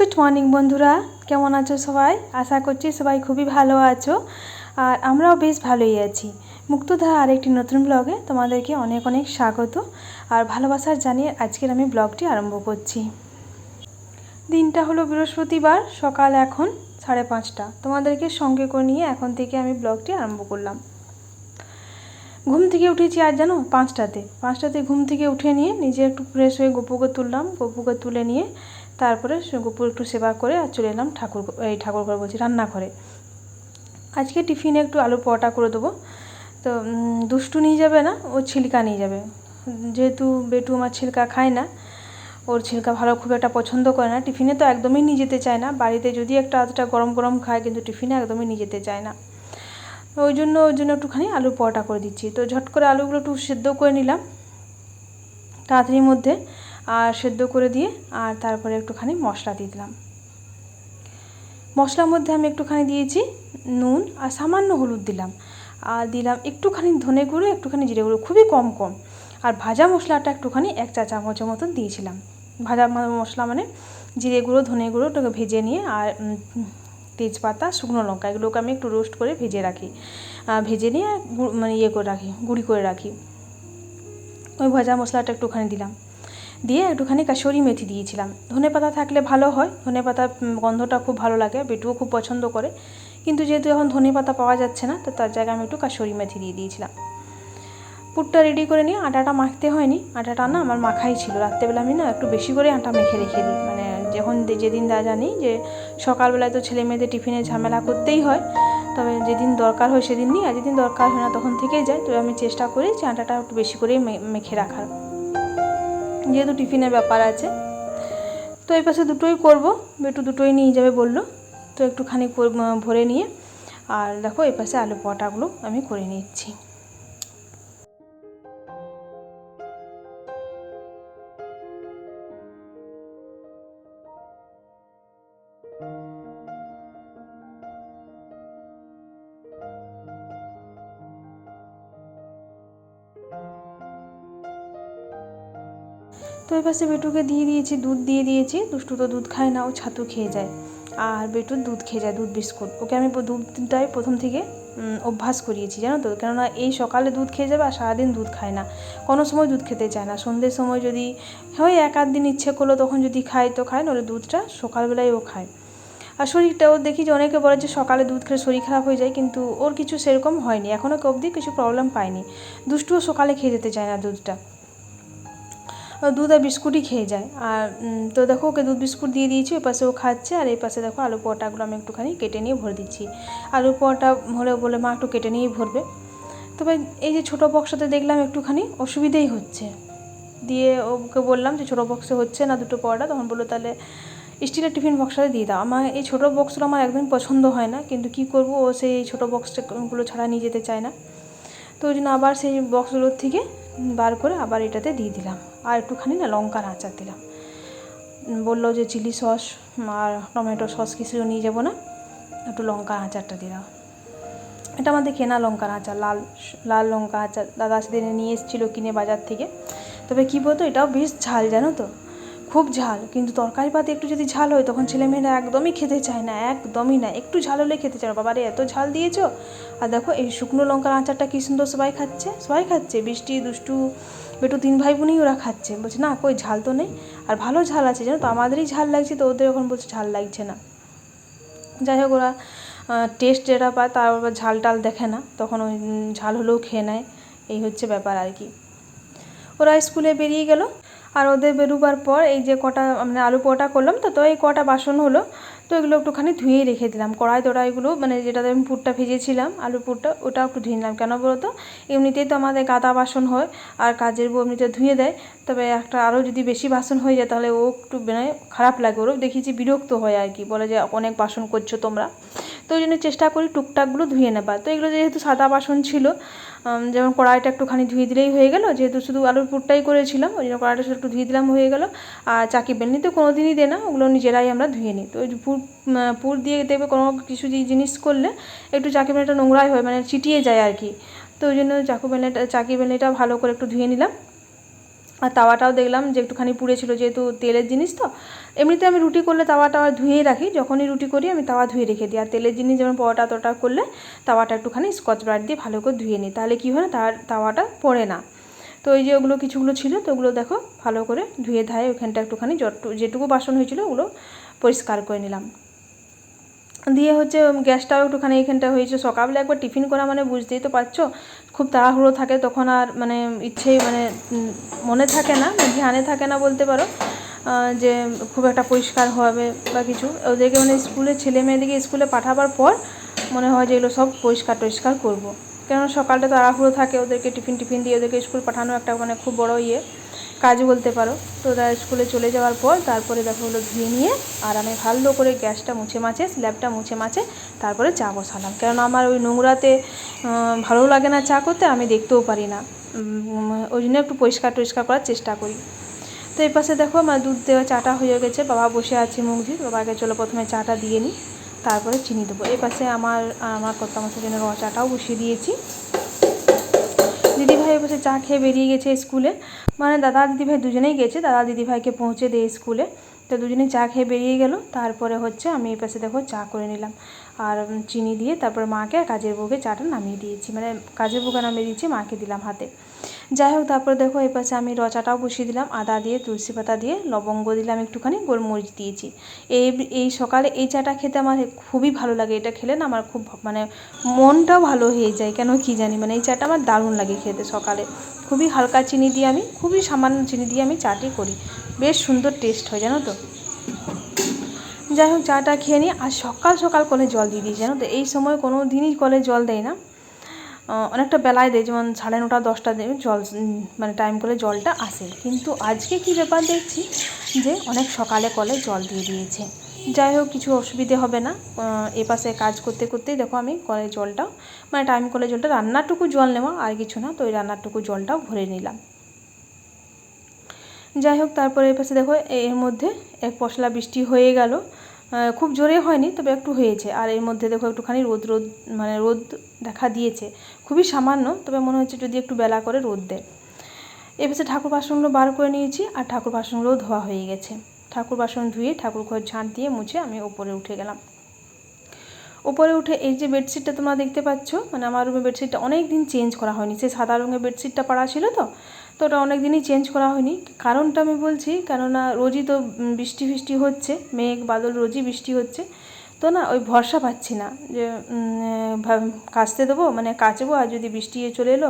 Morning বন্ধুরা। কেমন আছো সবাই? আশা করছি সবাই খুবই ভালো আছো। আর আমরাও বেশ ভালোই আছি। মুক্তধারা আরেকটি নতুন ব্লগে তোমাদেরকে অনেক অনেক স্বাগত। আর ভালোবাসার জানিয়ে আজকের আমি ব্লগটি আরম্ভ করছি। দিনটা হলো বৃহস্পতিবার, সকাল এখন সাড়ে পাঁচটা। তোমাদেরকে সঙ্গে করে নিয়ে এখন থেকে আমি ব্লগটি আরম্ভ করলাম। ঘুম থেকে উঠেছি আর জানো? পাঁচটাতে। পাঁচটাতে ঘুম থেকে উঠে নিয়ে নিজে একটু ফ্রেশ হয়ে গপুকে তুললাম। গপুকে তুলে নিয়ে তারপরে গপুর একটু সেবা করে আর চলে এলাম ঠাকুর এই ঠাকুর ঘরে বলছি রান্নাঘরে। আজকে টিফিনে একটু আলুর পরোটা করে দেবো। তো দুষ্টু নিয়ে যাবে না, ও ছিলকা নিয়ে যাবে। যেহেতু বেটু আমার ছিলকা খায় না, ওর ছিলকা ভালো খুব একটা পছন্দ করে না। টিফিনে তো একদমই নিয়ে যেতে চায় না। বাড়িতে যদি একটা আধটা গরম গরম খায়, কিন্তু টিফিনে একদমই নিয়ে যেতে চায় না। ওই জন্য ওই জন্য একটুখানি আলু পরোটা করে দিচ্ছি। তো ঝট করে আলুগুলো একটু সেদ্ধ করে নিলাম। তাড়াতাড়ির মধ্যে আর সেদ্ধ করে দিয়ে আর তারপরে একটুখানি মশলা দিয়ে দিলাম। মশলার মধ্যে আমি একটুখানি দিয়েছি নুন আর সামান্য হলুদ দিলাম। আর দিলাম একটুখানি ধনে গুঁড়ো, একটুখানি জিরে গুঁড়ো, খুবই কম কম। আর ভাজা মশলাটা একটুখানি এক চা চামচের মতন দিয়েছিলাম। ভাজা মশলা মানে জিরে গুঁড়ো, ধনে গুঁড়ো ওটাকে ভেজে নিয়ে আর তেজপাতা, শুকনো লঙ্কা এগুলোকে আমি একটু রোস্ট করে ভেজে রাখি। ভেজে নিয়ে মানে ইয়ে করে রাখি, গুঁড়ি করে রাখি। ওই ভাজা মশলাটা একটুখানি দিলাম। দিয়ে একটুখানি কাসুরি মেথি দিয়েছিলাম। ধনে পাতা থাকলে ভালো হয়, ধনে পাতার গন্ধটা খুব ভালো লাগে, বেটুও খুব পছন্দ করে। কিন্তু যেহেতু এখন ধনে পাতা পাওয়া যাচ্ছে না, তো তার জায়গায় আমি একটু কাসুরি মেথি দিয়ে দিয়েছিলাম। পুরটা রেডি করে নিয়ে আটাটা মাখতে হয়নি। আটাটা না আমার মাখাই ছিল। রাত্রেবেলা আমি না একটু বেশি করে আটা মেখে রেখে দিই। মানে যখন যেদিন দা জানি যে, সকালবেলায় তো ছেলে মেয়েদের টিফিনে ঝামেলা করতেই হয়। তবে যেদিন দরকার হয় সেদিন নিই, আর যেদিন দরকার হয় না তখন থেকেই যায়। তো আমি চেষ্টা করি যে আটাটা একটু বেশি করেই মেখে রাখার। যেহেতু টিফিনের ব্যাপার আছে। তো এই পাশে দুটোই করব। একটু দুটোই নিয়ে যাবে বলল। তো একটুখানি ভরে নিয়ে। আর দেখো এই পাশে আলু পটাগুলো আমি করে নিচ্ছি। পাশে বেটুকে দিয়ে দিয়েছি, দুধ দিয়ে দিয়েছি। দুষ্টু তো দুধ খায় না, ও ছাতু খেয়ে যায়। আর বেটুর দুধ খেয়ে যায়, দুধ বিস্কুট। ওকে আমি দুধটাই প্রথম থেকে অভ্যাস করিয়েছি, জানো তো? কেননা এই সকালে দুধ খেয়ে যাবে আর সারাদিন দুধ খায় না। কোনো সময় দুধ খেতে চায় না। সন্ধ্যের সময় যদি, হয় এক আধ দিন ইচ্ছে করল তখন যদি খায় তো খায় নলে দুধটা সকালবেলায় ও খায়। আর শরীরটা ওর দেখি যে অনেকে বলে যে সকালে দুধ খেলে শরীর খারাপ হয়ে যায়, কিন্তু ওর কিছু সেরকম হয়নি। এখনও অবধি কিছু প্রবলেম পায়নি দুষ্টুও সকালে খেয়ে যেতে চায় না দুধটা। দুধ আর বিস্কুটই খেয়ে যায়। আর তো দেখো ওকে দুধ বিস্কুট দিয়ে দিয়েছি, ওই পাশে ও খাচ্ছে, আর এই পাশে দেখো আলু পরোটাগুলো আমি একটুখানি কেটে নিয়ে ভরে দিচ্ছি। আলু পরোটা হলে বলে মা একটু কেটে নিয়েই ভরবে। তবে এই যে ছোটো বক্সটাতে দেখলাম একটুখানি অসুবিধেই হচ্ছে। দিয়ে ওকে বললাম যে ছোটো বক্সে হচ্ছে না দুটো পরোটা, তখন বলল তাহলে স্টিলের টিফিন বক্সটাতে দিয়ে দাও। আমার এই ছোটো বক্সগুলো আমার একদম পছন্দ হয় না, কিন্তু কি করব, ও সেই ছোটো বক্সটাগুলো ছাড়া নিয়ে যেতে চায় না। তো ওই জন্য আবার সেই বক্সগুলোর থেকে বার করে আবার এটাতে দিয়ে দিলাম। আর একটুখানি না লঙ্কার আচার দিলাম। বলল যে চিলি সস আর টমেটো সস কিছু নিয়ে যাব না, একটু লঙ্কার আচারটা দিলাম এটা আমাদের কেনা লঙ্কার আচার, লাল লাল লঙ্কা আচার। দাদা সেদিনে নিয়ে এসেছিল কিনে বাজার থেকে। তবে কী বলতো, এটাও বেশ ঝাল, জানো তো? খুব ঝাল, কিন্তু তরকারি পাতে একটু যদি ঝাল হয়, তখন ছেলেমেয়েরা একদমই খেতে চায় না, একদমই না। একটু ঝাল হলে খেতে চায় না। বাবারে, এত ঝাল দিয়েছ। আর দেখো, এই শুকনো লঙ্কার আচারটা কী সুন্দর সবাই খাচ্ছে সবাই খাচ্ছে। বৃষ্টি, দুষ্টু, বেটু তিন ভাই বোনই ওরা খাচ্ছে। বলছে, না, কই, ঝাল তো নেই। আর ভালো ঝাল আছে, জানো তো? আমাদেরই ঝাল লাগছে তো, ওদের এখন বলছে ঝাল লাগছে না। যাই হোক, ওরা টেস্ট যেটা পায়, তার ঝাল টাল দেখে না। তখন ওই ঝাল হলেও খেয়ে নেয়। এই হচ্ছে ব্যাপার আর কি। ওরা স্কুলে বেরিয়ে গেল। আর ওদের বেরোবার পর এই যে কটা মানে আলু পোটা করলাম, তো তো এই কটা বাসন হলো, তো এগুলো একটুখানি ধুয়েই রেখে দিলাম। কড়াই তোড়াইগুলো মানে যেটাতে আমি পুরটা ভেজেছিলাম আলু পুরটা, ওটা একটু ধুয়ে নিলাম। কেন বলতো? এমনিতেই তো আমাদের গাদা বাসন হয়, আর কাজের বউ এমনিতে ধুয়ে দেয়। তবে একটা আরও যদি বেশি বাসন হয়ে যায়, তাহলে ও একটু মানে খারাপ লাগে। ওরও দেখেছি বিরক্ত হয় আর কি, বলে যে অনেক বাসন করছ তোমরা। তো ওই জন্য চেষ্টা করি টুকটাকগুলো ধুয়ে নেবা তো এগুলো যেহেতু সাদা বাসন ছিল যেমন কড়াইটা একটুখানি ধুয়ে দিলেই হয়ে গেল, যেহেতু শুধু আলুর পুরটাই করেছিলাম, ওই জন্য কড়াইটা শুধু একটু ধুয়ে দিলাম, হয়ে গেলো। আর চাকি বেলনি তো কোনো দিনই দেয় না, ওগুলো নিজেরাই আমরা ধুয়ে নিই। তো ওই পুর পুর দিয়ে দেখবে কোনো কিছু জিনিস করলে একটু চাকি বেলনিটা নোংরাই হয় মানে চিটিয়ে যায় আর কি। তো ওই জন্য চাকু বেলনিটা, চাকি বেলনিটা ভালো করে একটু ধুয়ে নিলাম। আর তাওয়াটাও দেখলাম যে একটুখানি পুড়েছিল যেহেতু তেলের জিনিস তো। এমনিতে আমি রুটি করলে তাওয়া টাওয়া ধুয়েই রাখি, যখনই রুটি করি আমি তাওয়া ধুয়ে রেখে দিই। আর তেলের জিনিস যেমন পরোটা তোটা করলে তাওয়াটা একটুখানি স্কচ ব্রাইট দিয়ে ভালো করে ধুয়ে নিই, তাহলে কী হয় না তার তাওয়াটা পড়ে না। তো এই যে ওগুলো কিছুগুলো ছিল, তো ওগুলো দেখো ভালো করে ধুয়ে ধায়ে ওখানটা একটুখানি যতটু যেটুকু বাসন হয়েছিল ওগুলো পরিষ্কার করে নিলাম। দিয়ে হচ্ছে গ্যাসটাও একটুখানি এখানটা হয়েছে। সকালবেলা একবার টিফিন করা মানে বুঝতেই তো পারছ। খুব তাড়াহুড়ো থাকে, তখন আর মানে ইচ্ছেই মানে মনে থাকে না ধ্যানে থাকে না বলতে পারো। যে খুব একটা পরিষ্কার হবে বা কিছু। ওদেরকে মানে স্কুলে, ছেলে মেয়েদেরকে স্কুলে পাঠাবার পর মনে হয় যে এগুলো সব পরিষ্কার টরিষ্কার করব। কেননা সকালটা তাড়াহুড়ো থাকে, ওদেরকে টিফিন টিফিন দিয়ে ওদেরকে স্কুল পাঠানো একটা মানে খুব বড় ইয়ে। কাজ বলতে পারো। তো তারা স্কুলে চলে যাওয়ার পর তারপরে দেখো হলো ধুয়ে নিয়ে আর আমি ভালো করে গ্যাসটা মুছে মাছে, স্ল্যাবটা মুছে মাছে, তারপরে চা বসালাম। কারণ আমার ওই নোংরাতে ভালো লাগে না চা করতে, আমি দেখতেও পারি না। ওই জন্য একটু পরিষ্কার টরিষ্কার করার চেষ্টা করি। তো এই পাশে দেখো আমার দুধ দেওয়া চাটা হয়ে গেছে। বাবা বসে আছে মুখ দিয়ে বাবাকে চলো প্রথমে চাটা দিয়ে নিই তারপরে চিনি দেবো। এই পাশে আমার আমার কর্তা মাসের জন্য র চাটাও বসিয়ে দিয়েছি। দিদিভাই বসে চা খেয়ে বেরিয়ে গেছে স্কুলে। মানে দাদা দিদিভাই দুজনেই গেছে, দাদা দিদিভাইকে পৌঁছে দেয় স্কুলে। তো দুজনে চা খেয়ে বেরিয়ে গেল, তারপরে হচ্ছে আমি এই পাশে দেখো চা করে নিলাম। আর চিনি দিয়ে তারপর মাকে আর কাজের বউকে চাটা নামিয়ে দিয়েছি। মানে কাজের বউকে নামিয়ে দিয়েছি, মাকে দিলাম হাতে। যাই হোক তারপর দেখো, এই পাশে আমি রচাটাও বসিয়ে দিলাম, আদা দিয়ে, তুলসী পাতা দিয়ে, লবঙ্গ দিলাম একটুখানি, গোলমরিচ দিয়েছি। এই এই সকালে এই চাটা খেতে আমার খুবই ভালো লাগে, এটা খেলে না আমার খুব মানে মনটাও ভালো হয়ে যায়, কেন কি জানি মানে এই চাটা আমার দারুণ লাগে খেতে সকালে। খুবই হালকা চিনি দিয়ে আমি, খুবই সামান্য চিনি দিয়ে আমি চাটি করি, বেশ সুন্দর টেস্ট হয়, জানো তো? যাই হোক চাটা খেয়ে নিই আর সকাল সকাল কলে জল দিয়ে দিই, জানো তো? এই সময় কোনো দিনই কলে জল দেয় না। অনেকটা বেলায় দেয় যেমন সাড়ে নটা দশটা দেবে জল মানে টাইম করে জলটা আসে। কিন্তু আজকে কি ব্যাপার দেখছি যে অনেক সকালে কলে জল দিয়ে দিয়েছে। যাই হোক কিছু অসুবিধে হবে না। আহ, এ পাশে কাজ করতে করতেই দেখো আমি কলের জলটা মানে টাইম কলে জলটা রান্নাটুকু জল নেওয়া আর কিছু না তো ওই রান্নাটুকু জলটাও ভরে নিলাম। যাই হোক তারপরে এই পাশে দেখো এর মধ্যে এক পশলা বৃষ্টি হয়ে গেল। খুব জোরে হয়নি, তবে একটু হয়েছে। আর এর মধ্যে দেখো একটুখানি রোদ রোদ মানে রোদ দেখা দিয়েছে। খুবই সামান্য, তবে মনে হচ্ছে যদি একটু বেলা করে রোদ দেয়। এ পাশে ঠাকুর বাসনগুলো বার করে নিয়েছি, আর ঠাকুর বাসনগুলো ধোয়া হয়ে গেছে। ঠাকুর বাসন ধুয়ে, ঠাকুর ঘর ঝাঁট দিয়ে মুছে আমি ওপরে উঠে গেলাম। ওপরে উঠে এই যে বেডশিটটা তোমরা দেখতে পাচ্ছ মানে আমার রুমে বেডশিটটা অনেক দিন চেঞ্জ করা হয়নি। সেই সাদা রঙের বেডশিটটা পাড়া ছিল তো তো ওটা অনেক দিনই চেঞ্জ করা হয়নি। কারণটা আমি বলছি, কেননা রোজই তো বৃষ্টি ফিষ্টি হচ্ছে, মেঘ, বাদল, রোজই বৃষ্টি হচ্ছে। তো না, ওই ভরসা পাচ্ছি না যে কাচতে দেবো মানে কাচবো, আর যদি বৃষ্টি চলে এলো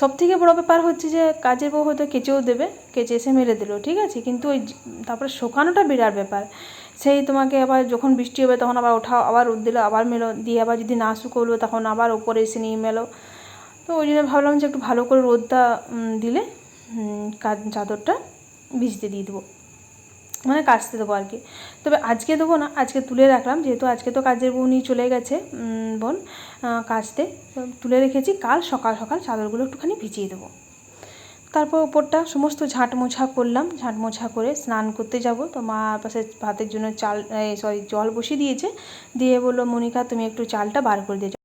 সব থেকে বড়ো ব্যাপার হচ্ছে যে, কাজের বউ হয়তো কেচেও দেবে, কেচে এসে মেরে দিলো, ঠিক আছে? কিন্তু ওই তারপরে শোকানোটা বিরাট ব্যাপার। সেই তোমাকে আবার যখন বৃষ্টি হবে, তখন আবার ওঠাও আবার রোদ দিলো, আবার মেলো, দিয়ে আবার যদি না শুকোলো তখন আবার ওপরে এসে নিয়ে মেলো। তো ওই জন্য ভাবলাম যে, একটু ভালো করে রোদটা দিলে চাদরটা ভিজতে দিয়ে দেবো। মানে কাচতে দেবো আর কি। তবে আজকে দেবো না, আজকে তুলে রাখলাম, যেহেতু আজকে তো কাজের বউ নিয়ে চলে গেছে বোন কাচতে। তুলে রেখেছি, কাল সকাল সকাল চাদরগুলো একটুখানি ভিজিয়ে দেবো। তারপর ওপরটা সমস্ত ঝাঁট মোছা করলাম ঝাঁট মোছা করে স্নান করতে যাব। তো মা পাশে ভাতের জন্য চাল সরি জল বসিয়ে দিয়েছে। দিয়ে বলল, মনিকা, তুমি একটু চালটা বার করে দিয়ে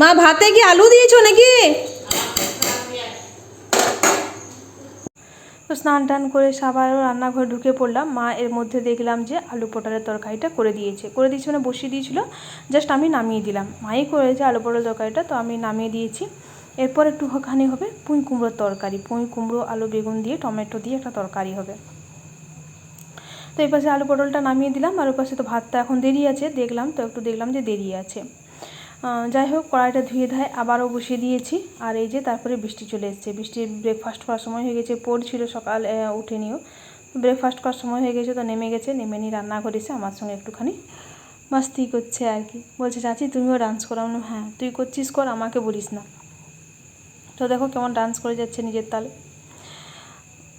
মা, ভাতে কি আলু দিয়েছ নাকি? তো স্নান টান করে সাবারও রান্নাঘরে ঢুকে পড়লাম। মা এর মধ্যে দেখলাম যে আলু পটলের তরকারিটা করে দিয়েছে। করে দিয়েছে মানে বসিয়ে দিয়েছিল। জাস্ট আমি নামিয়ে দিলাম। মাই করেছে আলু পটলের তরকারিটা, তো আমি নামিয়ে দিয়েছি। এরপর একটুখানি হবে পুঁই কুমড়োর তরকারি। পুঁই কুমড়ো, আলু, বেগুন দিয়ে, টমেটো দিয়ে একটা তরকারি হবে। তো এই পাশে আলু পটলটা নামিয়ে দিলাম। আর ওই পাশে তো ভাতটা এখন দেরি আছে, দেখলাম তো একটু দেখলাম যে দেরি আছে। যাই হোক কড়াইটা ধুয়ে ধায় আবারও বসিয়ে দিয়েছি। আর এই যে তারপরে বৃষ্টি চলে এসেছে। বৃষ্টির ব্রেকফাস্ট করার সময় হয়ে গেছে পড়ছিল সকাল উঠে ব্রেকফাস্ট করার সময় হয়ে গেছে, তো নেমে গেছে, নেমে নিয়ে রান্নাঘরে এসে আমার সঙ্গে একটুখানি মাস্তি করছে আর কি। বলছে, চাচি, তুমিও ডান্স করো আমি হ্যাঁ তুই করছিস কর, আমাকে বলিস না। তো দেখো কেমন ডান্স করে যাচ্ছে নিজের তালে।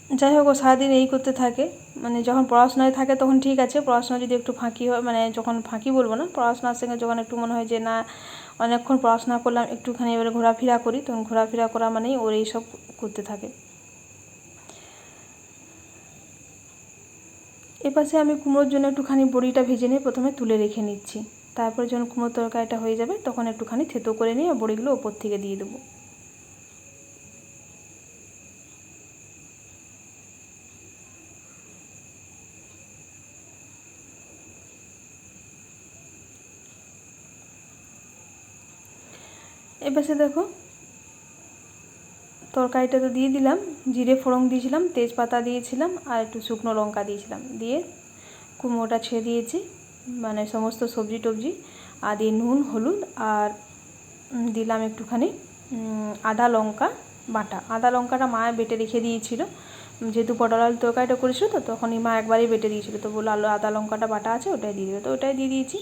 যাই হোক ও সারাদিন এই করতে থাকে। মানে যখন পড়াশোনায় থাকে তখন ঠিক আছে, পড়াশোনা যদি একটু ফাঁকি হয় মানে যখন ফাঁকি বলব না, পড়াশোনার সঙ্গে যখন একটু মনে হয় যে, না, অনেকক্ষণ পড়াশোনা করলাম, একটুখানি এবারে ঘোরাফেরা করি, তখন ঘোরাফেরা করা মানেই ওর এইসব করতে থাকে। এপাশে আমি কুমড়োর জন্য একটুখানি বড়িটা ভেজে নিয়ে প্রথমে তুলে রেখে নিচ্ছি। তারপরে যখন কুমড়োর তরকারিটা হয়ে যাবে, তখন একটুখানি থেতো করে নিয়ে বড়িগুলো ওপর থেকে দিয়ে দেবো। এপাশে দেখো। তরকারিটা তো দিয়ে দিলাম, জিরে ফোড়ন দিয়েছিলাম, তেজপাতা দিয়েছিলাম, আর একটু শুকনো লঙ্কা দিয়েছিলাম। দিয়ে কুমড়োটা ছেড়ে দিয়েছি মানে সমস্ত সবজি টবজি। আর দিয়ে নুন, হলুদ আর দিলাম একটুখানি আদা লঙ্কা বাটা। আদা লঙ্কাটা মা বেটে রেখে দিয়েছিল। যেহেতু পটল আলু তরকারিটা করেছিল তো তখনই মা একবারই বেটে দিয়েছিল। তো বলল, আলু, আদা, লঙ্কাটা বাটা আছে, ওটাই দিয়ে দেবে। তো ওটাই দিয়ে দিয়েছি।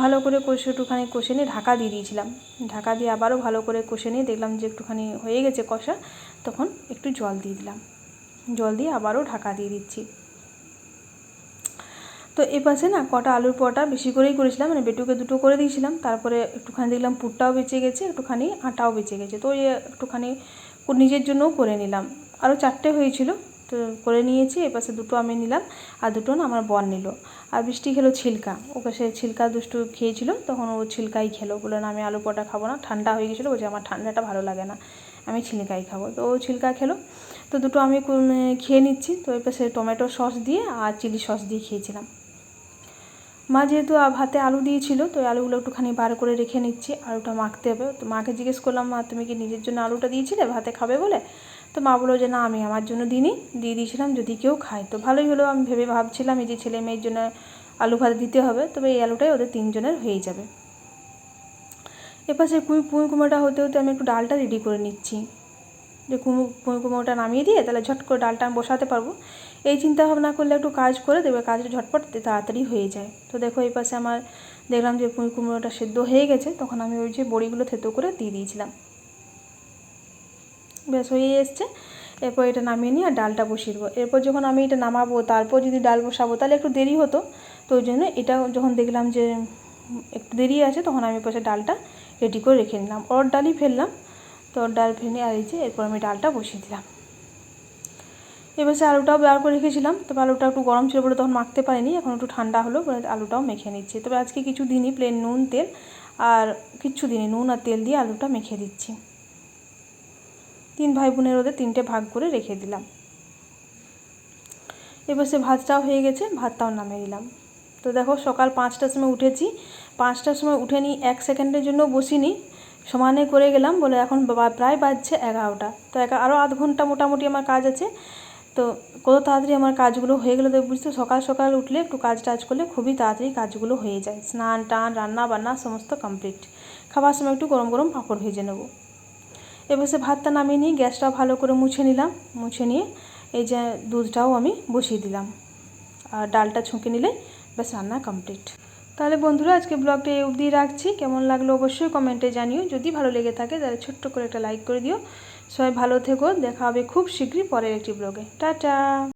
ভালো করে কষে একটুখানি কষে নিয়ে ঢাকা দিয়ে দিয়েছিলাম। ঢাকা দিয়ে আবারও ভালো করে কষে নিয়ে দেখলাম যে একটুখানি হয়ে গেছে কষা। তখন একটু জল দিয়ে দিলাম। জল দিয়ে আবারও ঢাকা দিয়ে দিচ্ছি। তো এ পাশে না কটা আলুর পরোটা বেশি করেই করেছিলাম মানে বেটুকে দুটো করে দিয়েছিলাম। তারপরে একটুখানি দেখলাম পুরটাও বেঁচে গেছে, একটুখানি আটাও বেঁচে গেছে। তো ওই একটুখানি নিজের জন্যও করে নিলাম। আরও চারটে হয়েছিল। করে নিয়েছি এপাশে দুটো আমি নিলাম, আর দুটো না আমার বর নিল। আর বৃষ্টি খেলো ছিলকা, ওকে সে ছিলকা দুষ্টু খেয়েছিল, তখন ও ছিলকাই খেলো। বলে না, আমি আলু পটা খাব না, ঠান্ডা হয়ে গেছিল, বলছে, আমার ঠান্ডাটা ভালো লাগে না, আমি ছিলকাই খাব। তো ও ছিলকা খেলো। তো দুটো আমি খেয়ে নিচ্ছি, তো এপাশে টমেটো সস দিয়ে আর চিলি সস দিয়ে খেয়েছিলাম। মা যেহেতু ভাতে আলু দিয়েছিল, তো আলুগুলো একটুখানি বার করে রেখে নিচ্ছি, আলুটা মাখতে হবে। তো মাকে জিজ্ঞেস করলাম, মা, তুমি কি নিজের জন্য আলুটা দিয়েছিলে, ভাতে খাবে বলে? তো মা বলল যে, না, আমি আমার জন্য দিনই দিয়ে দিয়েছিলাম, যদি কেউ খায়। তো ভালোই হলো, আমি ভেবে ভাবছিলাম এই যে ছেলে মেয়ের জন্য আলু ভাত দিতে হবে, তবে এই আলুটাই ওদের তিনজনের হয়ে যাবে। এপাশে কুমি পুঁই কুমোটা হতে হতে আমি একটু ডালটা রেডি করে নিচ্ছি। যে কুমু পুঁই কুমোটা নামিয়ে দিয়ে তাহলে ঝট করে ডালটা আমি বসাতে পারব। এই চিন্তা ভাবনা করলে একটু কাজ করে দেবে, কাজটা ঝটপট তাড়াতাড়ি হয়ে যায়। তো দেখো এই পাশে আমার দেখলাম যে পুঁই কুমড়োটা সেদ্ধ হয়ে গেছে, তখন আমি ওই যে বড়িগুলো থেতো করে দিয়ে দিয়েছিলাম। বেশ হয়ে এসছে। এরপর এটা নামিয়ে নিয়ে আর ডালটা বসিয়ে দেবো। এরপর যখন আমি এটা নামাবো, তারপর যদি ডাল বসাবো, তাহলে একটু দেরি হতো। তো ওই জন্য এটা যখন দেখলাম যে একটু দেরি আছে, তখন আমি পাশে ডালটা রেডি করে রেখে নিলাম। ওর ডালই ফেললাম। তো ডাল ফেলে আর এই যে এরপর আমি ডালটা বসিয়ে দিলাম। এবার সে আলুটাও বার করে রেখেছিলাম। তবে আলুটা একটু গরম ছিল বলে তখন মাখতে পারিনি। এখন একটু ঠান্ডা হলো বলে আলুটাও মেখে নিচ্ছি। তবে আজকে কিছু দিনই প্লেন নুন, তেল আর কিচ্ছু দিনই নুন আর তেল দিয়ে আলুটা মেখে দিচ্ছি। তিন ভাই বোনের ওদের তিনটে ভাগ করে রেখে দিলাম। এবার সে ভাতটাও হয়ে গেছে, ভাতটাও নামিয়ে দিলাম তো দেখো সকাল পাঁচটার সময় উঠেছি। পাঁচটার সময় উঠে নিই এক সেকেন্ডের জন্য বসিনি। সমানে করে গেলাম, বলে এখন প্রায় বাজছে এগারোটা। তো একা আরও আধ ঘণ্টা মোটামুটি আমার কাজ আছে। তো কত তাড়াতাড়ি আমার কাজগুলো হয়ে গেলো তো বুঝতে সকাল সকাল উঠলে একটু কাজ টাজ করলে খুবই তাড়াতাড়ি কাজগুলো হয়ে যায়। স্নান টান রান্না বান্না সমস্ত কমপ্লিট খাবার সময় একটু গরম গরম পাঁপড় ভেজে নেব। এবার সে ভাতটা নামিয়ে নিয়ে গ্যাসটাও ভালো করে মুছে নিলাম। মুছে নিয়ে এই যে দুধটাও আমি বসিয়ে দিলাম। আর ডালটা ছুঁকে নিলে ব্যাস রান্না কমপ্লিট তাহলে বন্ধুরা, আজকে ব্লগটা এই অবধি রাখছি। কেমন লাগল অবশ্যই কমেন্টে জানিও। যদি ভালো লেগে থাকে, তাহলে ছোট্ট করে একটা লাইক করে দিও। সবাই ভালো থেকো। দেখা হবে খুব শীঘ্রই পরের একটি ব্লগে। টাটা!